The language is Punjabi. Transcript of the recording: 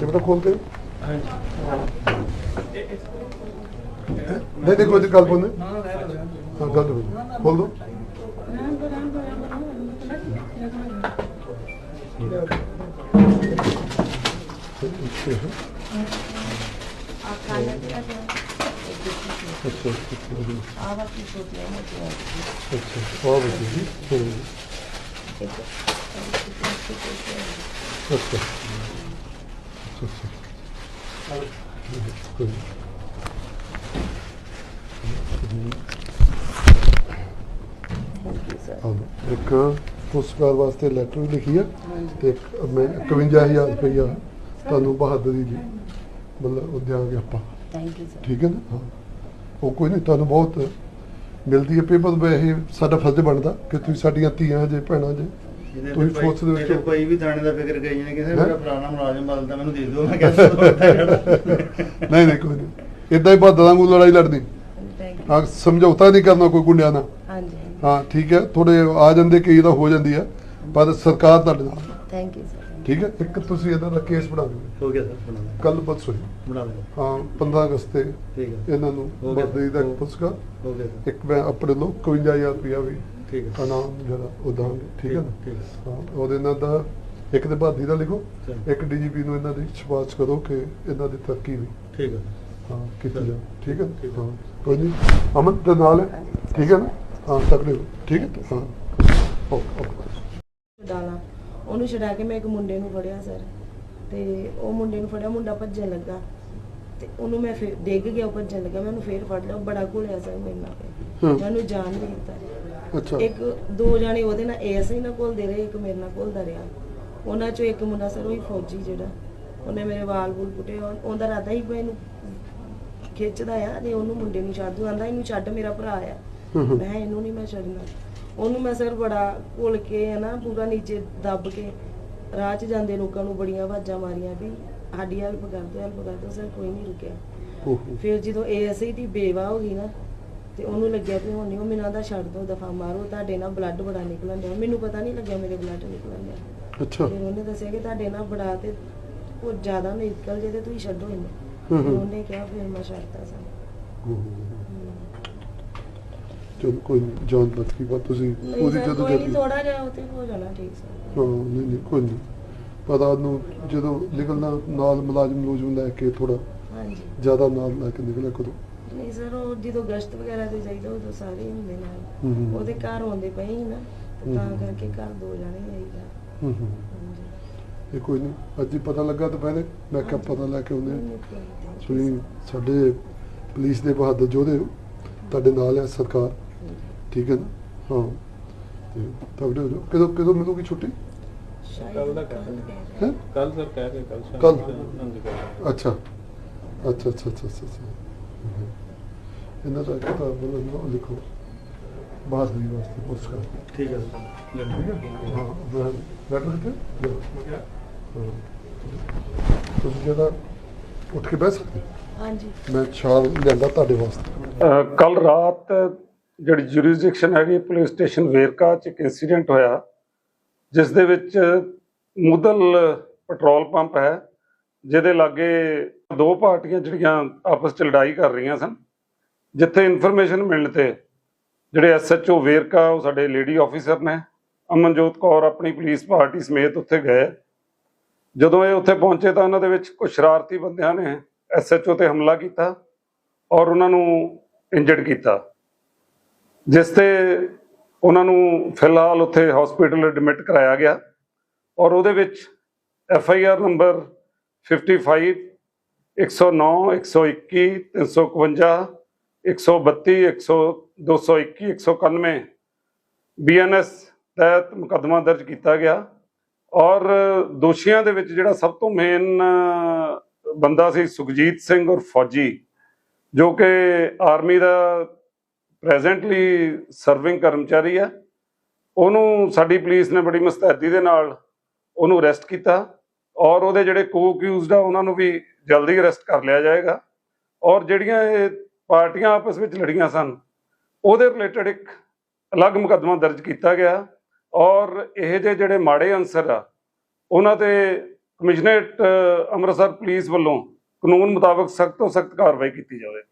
ਇਹ ਬਤਾ ਖੋਲ ਕੇ ਨਹੀਂ ਦੇਖੋ ਜੀ ਗੱਲ ਬੋਲਨੇ ਹਾਂ ਗੱਲ ਬੋਲ ਖੋਲ ਦੋ ਅੱਛਾ ਇੱਕ ਪੁਰਸਕਾਰ ਵਾਸਤੇ ਲੈਟਰ ਵੀ ਲਿਖੀ ਆ ਤੇ ਇੱਕ ਮੈਂ 51000 ਰੁਪਇਆ ਤੁਹਾਨੂੰ ਬਹਾਦਰੀ ਲਈ ਮਤਲਬ ਉਹ ਦਿਆਂਗੇ ਆਪਾਂ। ਥੈਂਕ ਯੂ ਸਰ ਠੀਕ ਹੈ ਨਾ? ਹਾਂ। ਉਹ ਕੋਈ ਨਹੀਂ ਤੁਹਾਨੂੰ ਬਹੁਤ ਮਿਲਦੀ ਹੈ। ਪੇਪਰ ਵੇ ਇਹ ਸਾਡਾ ਫਰਜ਼ ਬਣਦਾ ਕਿ ਤੁਸੀਂ ਸਾਡੀਆਂ ਧੀਆਂ ਜੇ ਭੈਣਾਂ ਜੇ ਤੁਸੀਂ ਕੋਈ- ਫੋਰਸ ਦੇ ਵਿੱਚ ਕੋਈ ਵੀ ਥਾਣੇ ਦਾ ਫਿਕਰ ਕਰੀ ਜਾਣੇ ਕਿਸੇ ਹੈਂ? ਮੇਰਾ ਪੁਰਾਣਾ ਮੁਲਾਜ਼ਮ ਬਦਲਦਾ ਮੈਨੂੰ ਦੇ ਦਿਓ ਮੈਂ ਕਹਿੰਦਾ ਨਹੀਂ ਨਹੀਂ ਕੋਈ ਨਹੀਂ। ਇਦਾਂ ਹੀ ਬਹਾਦਰਾਂ ਵਾਂਗੂ ਲੜਾਈ ਲੜਨੀ। ਹਾਂ ਸਮਝੌਤਾ ਨਹੀਂ ਕਰਨਾ ਕੋਈ ਗੁੰਡਿਆਂ ਨਾਲ। ਹਾਂਜੀ ਹਾਂ ਠੀਕ ਹੈ ਥੋੜੇ ਆ ਜਾਂਦੇ ਕਈ ਤਾਂ ਹੋ ਜਾਂਦੀ ਆ ਪਰ ਸਰਕਾਰ ਤੁਹਾਡੇ ਨਾਲ ਥੈਂਕ ਯੂ ਸਰ ਠੀਕ ਹੈ ਇੱਕ ਤੁਸੀਂ ਇਹਨਾਂ ਦਾ ਕੇਸ ਬਣਾ ਦਿਓ। ਹੋ ਗਿਆ ਸਰ ਬਣਾ ਲਿਆ ਕੱਲ ਪਰਸੋਂ ਹੀ। ਬਣਾ ਲਿਆ ਹਾਂ 15 ਅਗਸਤ ਤੇ ਠੀਕ ਹੈ। ਇਹਨਾਂ ਨੂੰ। ਬਹਾਦਰੀ ਦਾ ਇੱਕ ਪੁਰਸਕਾਰ। ਹੋ ਗਿਆ ਸਰ। ਇੱਕ ਮੈਂ ਆਪਣੇ ਲੋ 51000 ਰੁਪਇਆ ਵੀ ਠੀਕ ਹੈ। ਇਨਾਮ ਜਿਹੜਾ ਉਹ ਦਾਂਗੇ ਠੀਕ ਹੈ ਨਾ? ਹੈ। ਉਹਦੇ ਨਾਲ ਦਾ ਇੱਕ ਤੇ ਬਹਾਦਰੀ ਦਾ ਲਿਖੋ। ਇੱਕ ਡੀਜੀਪੀ ਨੂੰ ਇਹਨਾਂ ਦੀ ਸਿਫਾਰਿਸ਼ ਕਰੋ ਕਿ ਇਹਨਾਂ ਦੀ ਤਰੱਕੀ ਵੀ ਠੀਕ ਹੈ। ਹਾਂ ਕੀਤੀ। ਜਾ ਠੀਕ ਹੈ ਹੈ। ਕੋਈ ਨਹੀਂ। ਅਮਨ ਦੇ ਨਾਲ ਹੈ? ਠੀਕ ਹੈ ਨਾ? ਹਾਂ ਤਕੜੇ ਠੀਕ ਹੈ? ਹਾਂ। Okay okay. ਛਡਾਣਾ। ਉਹਨੂੰ ਛਡਾ ਕੇ ਮੈਂ ਇੱਕ ਮੁੰਡੇ ਨੂੰ ਫੜਿਆ ਸਰ। ਤੇ ਉਹ ਮੁੰਡੇ ਨੂੰ ਫੜਿਆ ਮੁੰਡਾ ਭੱਜਣ ਲੱਗਾ। ਤੇ ਉਹਨੂੰ ਮੈਂ ਫਿਰ ਡਿੱਗ ਗਿਆ ਉਹ ਭੱਜਣ ਲੱਗਾ। ਮੈਂ ਉਹਨੂੰ ਫੇਰ ਫੜ ਲਿਆ। ਉਹ ਬੜਾ ਘੁਲਿਆ ਸਰ ਮੇਰੇ ਨਾਲ। ਹਾਂ। ਮੈਂ ਉਹਨੂੰ ਜਾਣ ਨਹੀਂ ਦਿੱਤਾ। ਅੱਛਾ। ਇੱਕ ਦੋ ਜਾਣੇ ਉਹਦੇ ਨਾਲ ਐਸੇ ਨਾਲ ਘੁਲਦੇ ਰਹੇ ਇੱਕ ਮੇਰੇ ਨਾਲ ਘੁਲਦਾ ਰਿਹਾ। ਉਹਨਾਂ ਚੋਂ ਇੱਕ ਮੁੰਡਾ ਸਰ ਉਹ ਹੀ ਫੌਜੀ ਜਿਹੜਾ। ਉਹਨੇ ਮੇਰੇ ਵਾਲ ਵੂਲ ਪੁੱਟੇ ਉਹ- ਉਹਦਾ ਰਾਦਾ ਹੀ ਮੈਨੂੰ ਖਿੱਚਦਾ ਆ ਤੇ ਉਹਨੂੰ ਮੁੰਡੇ ਨੂੰ ਛੱਡ ਦੂ। ਆਂਦਾ ਇਹਨੂੰ ਛੱਡ ਮੇਰਾ ਭਰਾ ਆ। ਮੈਂ ਇਹਨੂੰ ਨਹੀਂ ਮੈਂ ਛੱਡਣਾ। ਉਹਨੂੰ ਮੈਂ ਸਰ ਬੜਾ ਘੁਲ ਕੇ ਹੈ ਨਾ ਪੂਰਾ ਨੀਚੇ ਦੱਬ ਕੇ ਰਾਹ 'ਚ ਜਾਂਦੇ ਲੋਕਾਂ ਨੂੰ ਬੜੀਆਂ ਆਵਾਜ਼ਾਂ ਮਾਰੀਆਂ ਵੀ ਸਾਡੀ ਹੈਲਪ ਕਰ ਦਿਓ ਹੈਲਪ ਕਰ ਦਿਓ ਸਰ ਕੋਈ ਨਹੀਂ ਰੁਕਿਆ। ਫਿਰ ਜਦੋਂ ਏਐਸਆਈ ਦੀ ਬੇਵਾ ਹੋ ਗਈ ਨਾ ਤੇ ਉਹਨੂੰ ਲੱਗਿਆ ਵੀ ਹੁਣ ਨਹੀਂ ਉਹ ਮੈਨੂੰ ਦਾ ਛੱਡ ਦੋ ਦਫਾ ਮਾਰੋ ਤੁਹਾਡੇ ਨਾਲ ਬਲੱਡ ਬੜਾ ਨਿਕਲਣ ਡਿਆ। ਮੈਨੂੰ ਪਤਾ ਨਹੀਂ ਲੱਗਿਆ ਮੇਰੇ ਬਲੱਡ ਨਿਕਲਣ ਡਿਆ। ਅੱਛਾ। ਫਿਰ ਉਹਨੇ ਦੱਸਿਆ ਕਿ ਤੁਹਾਡੇ ਨਾਲ ਬੜਾ ਤੇ ਉਹ ਜ਼ਿਆਦਾ ਨਿਕਲ ਜੇ ਤੇ ਤੁਸੀਂ ਛੱਡੋ ਇਹਨੂੰ। ਹੂੰ ਹੂੰ। ਉਹਨੇ ਕਿਹਾ ਫਿਰ ਮੈਂ ਛੱਡਤਾ ਸਰ ਚਲੋ ਕੋਈ ਜਾਨ ਬਚ ਗਈ ਬਾਤ ਤੁਸੀਂ ਉਹਦੀ ਜਦੋਂ ਜਦ ਥੋੜਾ ਜਿਹਾ ਉਤੇ ਹੋ ਜਾਣਾ ਠੀਕ ਸਰ। ਹਾਂ ਨਹੀਂ ਨਹੀਂ ਕੋਈ ਨਹੀਂ ਪਤਾ ਨੂੰ ਜਦੋਂ ਨਿਕਲਣਾ ਨਾਲ ਮੁਲਾਜ਼ਮ ਮੁਲਾਜ਼ਮ ਲੈ ਕੇ ਥੋੜਾ ਹਾਂਜੀ। ਜ਼ਿਆਦਾ ਨਾਲ ਲੈ ਕੇ ਨਿਕਲਿਆ ਕਰੋ। ਨਹੀਂ ਸਰ ਉਹ ਜਦੋਂ ਗਸ਼ਤ ਵਗੈਰਾ ਤੇ ਜਾਈਦਾ ਉਦੋਂ ਸਾਰੇ ਹੀ ਹੁੰਦੇ ਹੂੰ ਨਾਲ। ਉਹਦੇ ਘਰ ਆਉਂਦੇ ਪਏ ਸੀ ਨਾ ਤੇ ਤਾਂ ਹੂੰ। ਕਰਕੇ ਘਰ ਦੋ ਜਾਣੇ ਆਈਦਾ ਹੂੰ ਹੂੰ। ਹਾਂਜੀ। ਇਹ ਕੋਈ ਨਹੀਂ ਅੱਜ ਹੀ ਪਤਾ ਲੱਗਾ ਦੁਪਹਿਰੇ? ਮੈਂ ਕਿਹਾ ਪਤਾ ਲੈ ਕੇ ਆਉਂਦੇ ਹਾਂ। ਤੁਸੀਂ ਸਾਡੇ ਪੁਲਿਸ ਦੇ ਬਹਾਦਰ ਯੋਧੇ ਹੋ ਤੁਹਾਡੇ ਨਾਲ ਹੈ ਸਰਕਾਰ ਠੀਕ ਹੈ ਨਾ? ਹਾਂ। ਤੇ ਤਗੜੇ ਹੋ ਕਦੋਂ ਕਦੋਂ ਮਿਲੂਗੀ ਛੁੱਟੀ? ਕੱਲ੍ਹ ਦਾ। ਹੈ? ਕੱਲ ਸਰ ਕਹਿ ਰਹੇ ਕੱਲ ਸ਼ਾਮ ਕੱਲ੍ਹ? ਨੂੰ। ਹਾਂਜੀ ਕੱਲ੍ਹ। ਅੱਛਾ ਅੱਛਾ। ਅੱਛਾ ਅੱਛਾ ਅੱਛਾ ਅੱਛਾ। ਇਹਨਾਂ ਦਾ ਕਿਤਾਬ ਬੋਲੋ ਨਾ ਲਿਖੋ ਬਹਾਦਰੀ ਵਾਸਤੇ ਪੁਰਸਕਾਰ ਠੀਕ ਹੈ ਸਰ ਹੈ? ਲੈਟਰ। ਹਾਂ। ਤੁਸੀਂ ਜਿਹੜਾ ਉੱਠ ਕੇ ਬਹਿ ਸਕਦੇ? ਹਾਂਜੀ। ਮੈਂ ਛਾਲ ਲਿਆਂਦਾ ਤੁਹਾਡੇ ਵਾਸਤੇ। ਕੱਲ ਰਾਤ ਜਿਹੜੀ ਜੁਰਿਸਡਿਕਸ਼ਨ ਹੈਗੀ ਪੁਲਿਸ ਸਟੇਸ਼ਨ ਵੇਰਕਾ ਚ ਇੱਕ ਇਨਸੀਡੈਂਟ ਹੋਇਆ ਜਿਸ ਦੇ ਵਿੱਚ ਮੁਦਲ ਪੈਟਰੋਲ ਪੰਪ ਹੈ ਜਿਹਦੇ ਲਾਗੇ ਦੋ ਪਾਰਟੀਆਂ ਜਿਹੜੀਆਂ ਆਪਸ ਚ ਲੜਾਈ ਕਰ ਰਹੀਆਂ ਸਨ, ਜਿੱਥੇ ਇਨਫੋਰਮੇਸ਼ਨ ਮਿਲਣ ਤੇ ਜਿਹੜੇ ਐਸਐਚਓ ਵੇਰਕਾ, ਉਹ ਸਾਡੇ ਲੇਡੀ ਆਫੀਸਰ ਨੇ, ਅਮਨਜੋਤ ਕੌਰ ਆਪਣੀ ਪੁਲਿਸ ਪਾਰਟੀ ਸਮੇਤ ਉੱਥੇ ਗਏ। ਜਦੋਂ ਇਹ ਉੱਥੇ ਪਹੁੰਚੇ ਤਾਂ ਉਹਨਾਂ ਦੇ ਵਿੱਚ ਕੁਝ ਸ਼ਰਾਰਤੀ ਬੰਦਿਆਂ ਨੇ ਐਸਐਚਓ ਤੇ ਹਮਲਾ ਕੀਤਾ ਔਰ ਉਹਨਾਂ ਨੂੰ ਇੰਜਰਡ ਕੀਤਾ, ਜਿਸ ਤੇ ਉਹਨਾਂ ਨੂੰ ਫਿਲਹਾਲ ਉੱਥੇ ਹਸਪੀਟਲ ਐਡਮਿਟ ਕਰਾਇਆ ਗਿਆ ਔਰ ਉਹਦੇ ਵਿੱਚ F I R number 55 109 121 351 132 100 221 191 BNS ਤਹਿਤ ਮੁਕੱਦਮਾ ਦਰਜ ਕੀਤਾ ਗਿਆ ਔਰ ਦੋਸ਼ੀਆਂ ਦੇ ਵਿੱਚ ਜਿਹੜਾ ਸਭ ਤੋਂ ਮੇਨ ਬੰਦਾ ਸੀ ਸੁਖਜੀਤ ਸਿੰਘ ਔਰ ਫੌਜੀ, ਜੋ ਕਿ ਆਰਮੀ ਦਾ ਪ੍ਰੈਜ਼ੈਂਟਲੀ ਸਰਵਿੰਗ ਕਰਮਚਾਰੀ ਹੈ। ਉਹਨੂੰ ਸਾਡੀ ਪੁਲਿਸ ਨੇ ਬੜੀ ਮੁਸਤੈਦੀ ਦੇ ਨਾਲ ਉਹਨੂੰ ਅਰੈਸਟ ਕੀਤਾ। ਔਰ ਉਹਦੇ ਜਿਹੜੇ ਕੋ-ਅਕਿਊਜ਼ਡ ਆ ਉਹਨਾਂ ਨੂੰ ਵੀ ਜਲਦੀ ਅਰੈਸਟ ਕਰ ਲਿਆ ਜਾਏਗਾ। ਔਰ ਜਿਹੜੀਆਂ ਇਹ ਪਾਰਟੀਆਂ ਆਪਸ ਵਿੱਚ ਲੜੀਆਂ ਸਨ, ਉਹਦੇ ਰਿਲੇਟਡ ਇੱਕ ਅਲੱਗ ਮੁਕੱਦਮਾ ਦਰਜ ਕੀਤਾ ਗਿਆ। ਔਰ ਇਹ ਜਿਹੇ ਜਿਹੜੇ ਮਾੜੇ ਅਨਸਰ ਆ, ਉਹਨਾਂ ਤੇ ਕਮਿਸ਼ਨਰੇਟ ਅੰਮ੍ਰਿਤਸਰ ਪੁਲਿਸ ਵੱਲੋਂ ਕਾਨੂੰਨ ਮੁਤਾਬਕ ਸਖਤ ਤੋਂ ਸਖਤ ਕਾਰਵਾਈ ਕੀਤੀ ਜਾਵੇ।